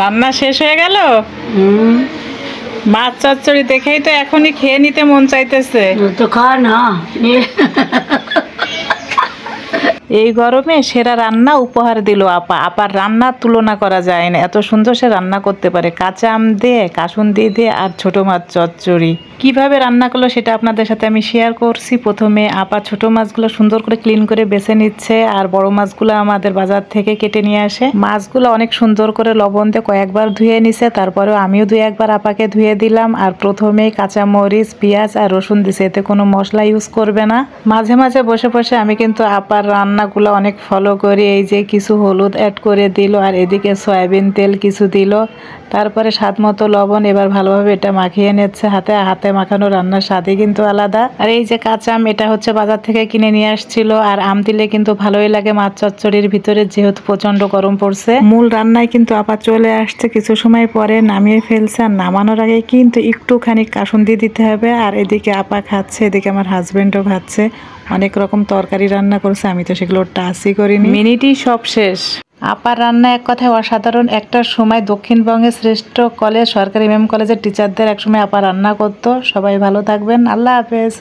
রান্না শেষ হয়ে গেল? মাছ চচ্চড়ি দেখেই তো এখনই খেয়ে নিতে মন চাইতেছে। তো খা না এই গরমে সেরা রান্না উপহার দিল আপা। আপার রান্না তুলনা করা যায় না। এত সুন্দর সে রান্না করতে পারে। কাঁচা আম দিয়ে কাসুন দিয়ে দিয়ে আর ছোট মাছ চচ্চড়ি। কীভাবে রান্না করল সেটা আপনাদের সাথে আমি শেয়ার করছি। প্রথমে আপা ছোট মাছগুলো সুন্দর করে ক্লিন করে বেছে নিচ্ছে আর বড় মাছগুলো আমাদের বাজার থেকে কেটে নিয়ে আসে। মাছগুলো অনেক সুন্দর করে লবণ দিয়ে কয়েকবার ধুয়ে নিছে, তারপরেও আমিও দুই একবার আপাকে ধুয়ে দিলাম আর প্রথমেই কাঁচা মরিচ পেঁয়াজ আর রসুন দিছে, এতে কোনো মশলা ইউজ করবে না। মাঝে মাঝে বসে বসে আমি কিন্তু আপার রান্নাগুলো অনেক ফলো করি, এই যে কিছু হলুদ অ্যাড করে দিল আর এদিকে সয়াবিন তেল কিছু দিল। তারপরে স্বাদ মতো লবণ এবার ভালোভাবে এটা মাখিয়ে নিচ্ছে হাতে। হাতে মাখানো রান্নার স্বাদই কিন্তু আলাদা। আর এই যে কাঁচা আম, এটা হচ্ছে বাজার থেকে কিনে নিয়ে আসছিল। আর আম দিলে কিন্তু ভালোই লাগে মাছ চচ্চড়ির ভিতরে, যেহেতু প্রচণ্ড গরম পড়ছে। মূল রান্নায় কিন্তু আপা চলে আসছে কিছু সময় পরে নামিয়ে ফেলছে। আর নামানোর আগে কিন্তু একটুখানি কাসুন্দি দিতে হবে। আর এদিকে আপা খাচ্ছে, এদিকে আমার হাজবেন্ডও খাচ্ছে। অনেক রকম তরকারি রান্না করছে, আমি তো সেগুলো টাচই করিনি। মিনিটই সব শেষ। আপার রান্না এক কথায় অসাধারণ। একটা সময় দক্ষিণবঙ্গের শ্রেষ্ঠ কলেজ, সরকারি এম কলেজের টিচারদের একসময় আপা রান্না করতো। সবাই ভালো থাকবেন। আল্লাহ হাফেজ।